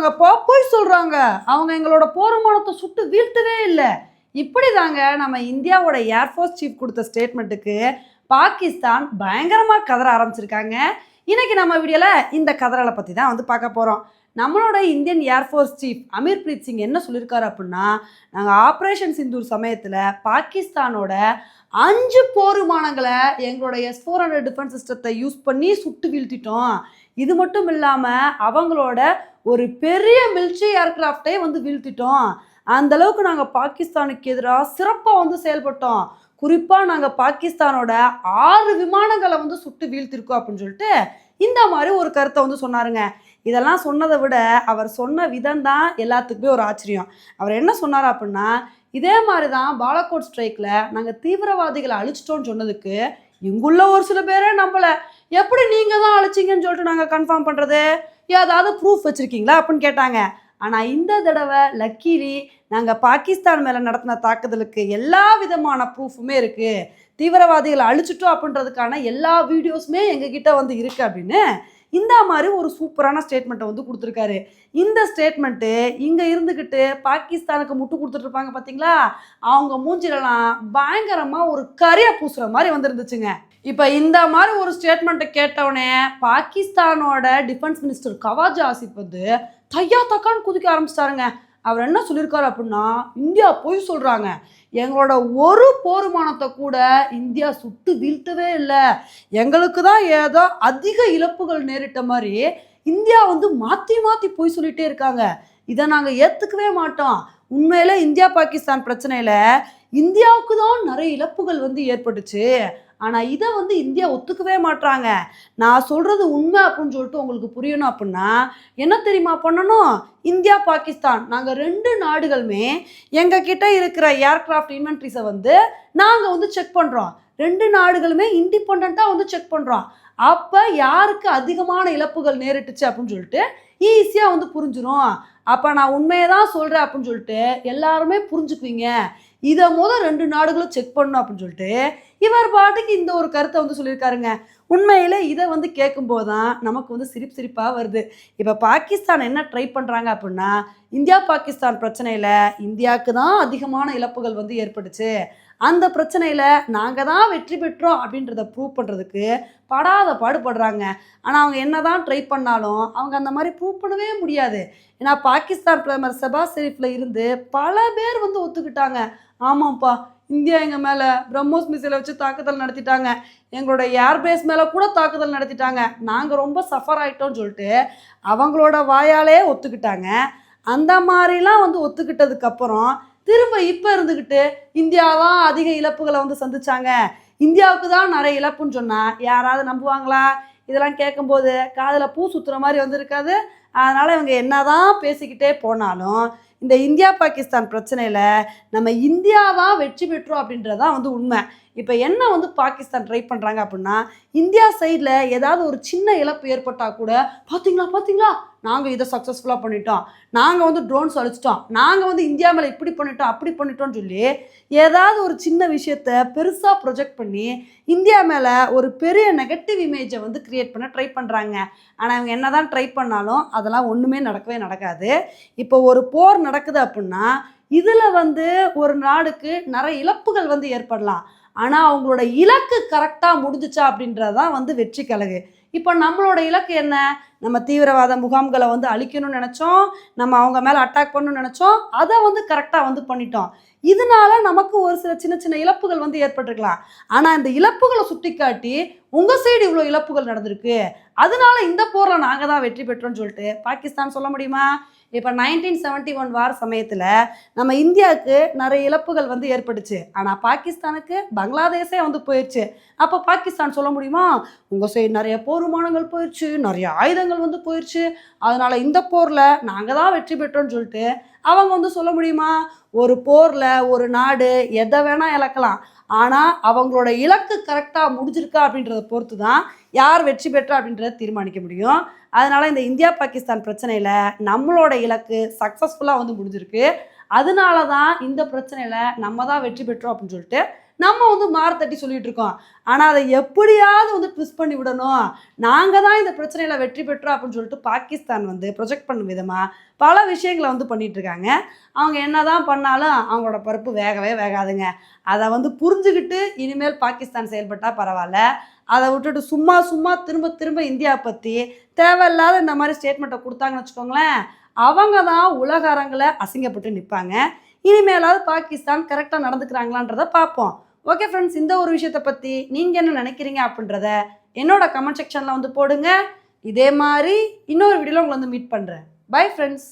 சொல்றாங்கப்பா போய் சொல்கிறாங்க அவங்க எங்களோட போர்மானத்தை சுட்டு வீழ்த்தவே இல்லை. இப்படி தாங்க நம்ம இந்தியாவோட ஏர்ஃபோர்ஸ் சீஃப் கொடுத்த ஸ்டேட்மெண்ட்டுக்கு பாகிஸ்தான் பயங்கரமாக கதற ஆரம்பிச்சிருக்காங்க. இன்றைக்கி நம்ம வீடியோவில் இந்த கதறலை பற்றி தான் வந்து பார்க்க போகிறோம் நம்மளோட Indian air force chief Amar Preet Singh என்ன சொல்லியிருக்காரு அப்படின்னா நாங்கள் ஆப்ரேஷன் சிந்தூர் சமயத்தில் பாகிஸ்தானோட அஞ்சு போர் விமானங்களை எங்களோட எஸ் ஃபோர் ஹண்ட்ரட் டிஃபென்ஸ் சிஸ்டத்தை யூஸ் பண்ணி சுட்டு வீழ்த்திட்டோம். இது மட்டும் இல்லாமல் அவங்களோட ஒரு பெரிய மில்ட்ரி ஏர்கிராஃப்டே வந்து வீழ்த்திட்டோம். அந்த அளவுக்கு நாங்கள் பாகிஸ்தானுக்கு எதிராக சிறப்பாக வந்து செயல்பட்டோம். குறிப்பாக நாங்கள் பாகிஸ்தானோட ஆறு விமானங்களை வந்து சுட்டு வீழ்த்திருக்கோம் அப்படின்னு சொல்லிட்டு இந்த மாதிரி ஒரு கருத்தை வந்து சொன்னாருங்க. இதெல்லாம் சொன்னதை விட அவர் சொன்ன விதம் தான் எல்லாத்துக்குமே ஒரு ஆச்சரியம். அவர் என்ன சொன்னார் அப்படின்னா இதே மாதிரி தான் பாலக்கோட் ஸ்ட்ரைக்கில் நாங்கள் தீவிரவாதிகளை அழிச்சிட்டோம்னு சொன்னதுக்கு இங்குள்ள ஒரு சில பேரே நம்பலை. எப்படி நீங்கள் தான் அழைச்சிங்கன்னு சொல்லிட்டு நாங்கள் கன்ஃபார்ம் பண்ணுறது ஏதாவது ப்ரூஃப் வச்சுருக்கீங்களா அப்படின்னு கேட்டாங்க. ஆனால் இந்த தடவை லக்கீலி நாங்கள் பாகிஸ்தான் மேலே நடத்தின தாக்குதலுக்கு எல்லா விதமான ப்ரூஃபுமே இருக்குது தீவிரவாதிகளை அழிச்சிட்டோம் அப்படின்றதுக்கான எல்லா வீடியோஸுமே எங்ககிட்ட வந்து இருக்குது அப்படின்னு. இந்த மாதிரி ஒரு சூப்பரான ஸ்டேட்மெண்ட்டை வந்து கொடுத்துருக்காரு. இந்த ஸ்டேட்மெண்ட்டு இங்கே இருந்துக்கிட்டு பாகிஸ்தானுக்கு முட்டு கொடுத்துட்ருப்பாங்க பார்த்தீங்களா அவங்க மூஞ்சிலலாம் பயங்கரமாக ஒரு கரியை பூசுகிற மாதிரி வந்துருந்துச்சுங்க. இப்போ இந்த மாதிரி ஒரு ஸ்டேட்மெண்ட்டை கேட்டவுடனே பாகிஸ்தானோட டிஃபென்ஸ் மினிஸ்டர் கவாஜ் ஆசிப் வந்து தையா தக்கான்னு குதிக்க ஆரம்பிச்சிட்டாருங்க. அவர் என்ன சொல்லியிருக்காரு அப்படின்னா இந்தியா பொய் சொல்கிறாங்க எங்களோட ஒரு போர்மானத்தை கூட இந்தியா சுட்டு வீழ்த்தவே இல்லை. எங்களுக்கு தான் ஏதோ அதிக இழப்புகள் நேரிட்ட மாதிரி இந்தியா வந்து மாற்றி மாற்றி பொய் சொல்லிகிட்டே இருக்காங்க. இதை நாங்கள் ஏற்றுக்கவே மாட்டோம். உண்மையில இந்தியா பாகிஸ்தான் பிரச்சனையில் இந்தியாவுக்கு தான் நிறைய இழப்புகள் வந்து ஏற்பட்டுச்சு. ஆனால் இதை வந்து இந்தியா ஒத்துக்கவே மாட்றாங்க. நான் சொல்கிறது உண்மை அப்படின்னு சொல்லிட்டு உங்களுக்கு புரியணும் அப்படின்னா என்ன தெரியுமா பண்ணணும்? இந்தியா பாகிஸ்தான் நாங்கள் ரெண்டு நாடுகளுமே எங்கள் கிட்ட இருக்கிற ஏர்கிராஃப்ட் இன்வென்ட்ரிஸை வந்து நாங்கள் வந்து செக் பண்ணுறோம் ரெண்டு நாடுகளுமே இண்டிபெண்ட்டாக வந்து செக் பண்ணுறோம் அப்போ யாருக்கு அதிகமான இழப்புகள் நேரிட்டுச்சு அப்படின்னு சொல்லிட்டு ஈஸியாக வந்து புரிஞ்சிடும் அப்போ நான் உண்மையை தான் சொல்கிறேன் அப்படின்னு சொல்லிட்டு எல்லாருமே புரிஞ்சுக்குவீங்க. இதை முதல் ரெண்டு நாடுகளும் செக் பண்ணணும் அப்படின்னு சொல்லிட்டு இவர் பாட்டுக்கு இந்த ஒரு கருத்தை வந்து சொல்லியிருக்காருங்க. உண்மையில் இதை வந்து கேட்கும்போது தான் நமக்கு வந்து சிரிப்பு சிரிப்பாக வருது. இப்போ பாகிஸ்தான் என்ன ட்ரை பண்ணுறாங்க அப்படின்னா இந்தியா பாகிஸ்தான் பிரச்சனையில் இந்தியாவுக்கு தான் அதிகமான இழப்புகள் வந்து ஏற்பட்டுச்சு. அந்த பிரச்சனையில் நாங்கள் தான் வெற்றி பெற்றோம் அப்படின்றத ப்ரூவ் பண்ணுறதுக்கு படாத பாடுபடுறாங்க. ஆனால் அவங்க என்ன தான் ட்ரை பண்ணாலும் அவங்க அந்த மாதிரி ப்ரூவ் பண்ணவே முடியாது. ஏன்னா பாகிஸ்தான் பிரதமர் செபாஸ் ஷெரீஃபில் இருந்து பல பேர் வந்து ஒத்துக்கிட்டாங்க. ஆமாம்ப்பா இந்தியா எங்கள் மேலே பிரம்மோஸ் மிசைலை வச்சு தாக்குதல் நடத்திட்டாங்க. எங்களோட ஏர்பேஸ் மேலே கூட தாக்குதல் நடத்திட்டாங்க. நாங்கள் ரொம்ப சஃபர் ஆகிட்டோம்னு சொல்லிட்டு அவங்களோட வாயாலே ஒத்துக்கிட்டாங்க. அந்த மாதிரிலாம் வந்து ஒத்துக்கிட்டதுக்கப்புறம் திரும்ப இப்போ இருந்துக்கிட்டு இந்தியா தான் அதிக இழப்புகளை வந்து சந்திச்சாங்க. இந்தியாவுக்கு தான் நிறைய இழப்புன்னு சொன்னால் யாராவது நம்புவாங்களா? இதெல்லாம் கேட்கும்போது காதில் பூ சுற்றுற மாதிரி வந்திருக்காது. அதனால் இவங்க என்ன தான் பேசிக்கிட்டே போனாலும் இந்த இந்தியா பாகிஸ்தான் பிரச்சனையில் நம்ம இந்தியா தான் வெற்றி பெற்றோம் அப்படின்றதான் வந்து உண்மை. இப்போ என்ன வந்து பாகிஸ்தான் ட்ரை பண்ணுறாங்க அப்படின்னா இந்தியா சைடில் ஏதாவது ஒரு சின்ன இழப்பு ஏற்பட்டால் கூட பார்த்தீங்களா பார்த்தீங்களா நாங்கள் இதை சக்ஸஸ்ஃபுல்லாக பண்ணிட்டோம். நாங்கள் வந்து ட்ரோன்ஸ் அழிச்சிட்டோம். நாங்கள் வந்து இந்தியா மேலே இப்படி பண்ணிட்டோம் அப்படி பண்ணிட்டோம்னு சொல்லி ஏதாவது ஒரு சின்ன விஷயத்த பெருசாக ப்ரொஜெக்ட் பண்ணி இந்தியா மேலே ஒரு பெரிய நெகட்டிவ் இமேஜை வந்து க்ரியேட் பண்ண ட்ரை பண்ணுறாங்க ஆனால் அவங்க என்ன தான் ட்ரை பண்ணாலும் அதெல்லாம் ஒன்றுமே நடக்கவே நடக்காது. இப்போ ஒரு போர் நடக்குது அப்படின்னா இதில் வந்து ஒரு நாடுக்கு நிறைய இழப்புகள் வந்து ஏற்படலாம். ஆனால் அவங்களோட இலக்கு கரெக்டாக முடிஞ்சுச்சா அப்படின்றது தான் வந்து வெற்றி கழகு. இப்போ நம்மளோட இலக்கு என்ன? நம்ம தீவிரவாத முகாம்களை வந்து அழிக்கணும்னு நினச்சோம் நம்ம அவங்க மேலே அட்டாக் பண்ணணும்னு நினச்சோம் அதை வந்து கரெக்டாக வந்து பண்ணிட்டோம். இதனால நமக்கு ஒரு சில சின்ன சின்ன இழப்புகள் வந்து ஏற்பட்டிருக்கலாம். ஆனால் இந்த இழப்புகளை சுட்டி காட்டி உங்கள் சைடு இவ்வளோ இழப்புகள் நடந்திருக்கு. அதனால இந்த போரில் நாங்கள் தான் வெற்றி பெற்றோம்னு சொல்லிட்டு பாகிஸ்தான் சொல்ல முடியுமா? இப்போ நைன்டீன் செவன்ட்டி ஒன் வார் சமயத்தில் நம்ம இந்தியாவுக்கு நிறைய இழப்புகள் வந்து ஏற்பட்டுச்சு. ஆனால் பாகிஸ்தானுக்கு பங்களாதேஷே வந்து போயிடுச்சு அப்போ பாகிஸ்தான் சொல்ல முடியுமா? உங்கள் சைடு நிறைய போர் விமானங்கள் போயிடுச்சு நிறைய ஆயுதங்கள் வந்து போயிடுச்சு அதனால் இந்த போரில் நாங்கள் தான் வெற்றி பெற்றோம்னு சொல்லிட்டு அவங்க வந்து சொல்ல முடியுமா? ஒரு போரில் ஒரு நாடு எதை வேணால் இழக்கலாம். ஆனால் அவங்களோட இலக்கு கரெக்டாக முடிஞ்சிருக்கா அப்படின்றத பொறுத்து தான் யார் வெற்றி பெற்றா அப்படின்றத தீர்மானிக்க முடியும். அதனால் இந்த இந்தியா பாகிஸ்தான் பிரச்சனையில் நம்மளோட இலக்கு சக்ஸஸ்ஃபுல்லாக வந்து முடிஞ்சிருக்கு. அதனால தான் இந்த பிரச்சனையில் நம்ம தான் வெற்றி பெற்றோம் அப்படின்னு சொல்லிட்டு நம்ம வந்து மாற தட்டி சொல்லிட்டு இருக்கோம். ஆனால் அதை எப்படியாவது வந்து ட்விஸ்ட் பண்ணி விடணும். நாங்கள் தான் இந்த பிரச்சனையில் வெற்றி பெற்றோம் அப்படின்னு சொல்லிட்டு பாகிஸ்தான் வந்து ப்ரொஜெக்ட் பண்ணும் விதமாக பல விஷயங்களை வந்து பண்ணிட்டு இருக்காங்க. அவங்க என்னதான் பண்ணாலும் அவங்களோட பருப்பு வேகவே வேகாதுங்க. அதை வந்து புரிஞ்சுக்கிட்டு இனிமேல் பாகிஸ்தான் செயல்பட்டால் பரவாயில்ல. அதை விட்டுட்டு சும்மா சும்மா திரும்ப திரும்ப இந்தியா பற்றி தேவையில்லாத இந்த மாதிரி ஸ்டேட்மெண்ட்டை கொடுத்தாங்கன்னு வச்சுக்கோங்களேன். அவங்க தான் உலக அரங்கில் அசிங்கப்பட்டு நிற்பாங்க இனிமேலாவது பாகிஸ்தான் கரெக்டாக நடந்துக்கிறாங்களான்றத பார்ப்போம். ஓகே ஃப்ரெண்ட்ஸ் இந்த ஒரு விஷயத்தை பற்றி நீங்கள் என்ன நினைக்கிறீங்க அப்படின்றத என்னோட கமெண்ட் செக்ஷனில் வந்து போடுங்க. இதே மாதிரி இன்னொரு வீடியோவில் உங்களை வந்து மீட் பண்ணுறேன் பை ஃப்ரெண்ட்ஸ்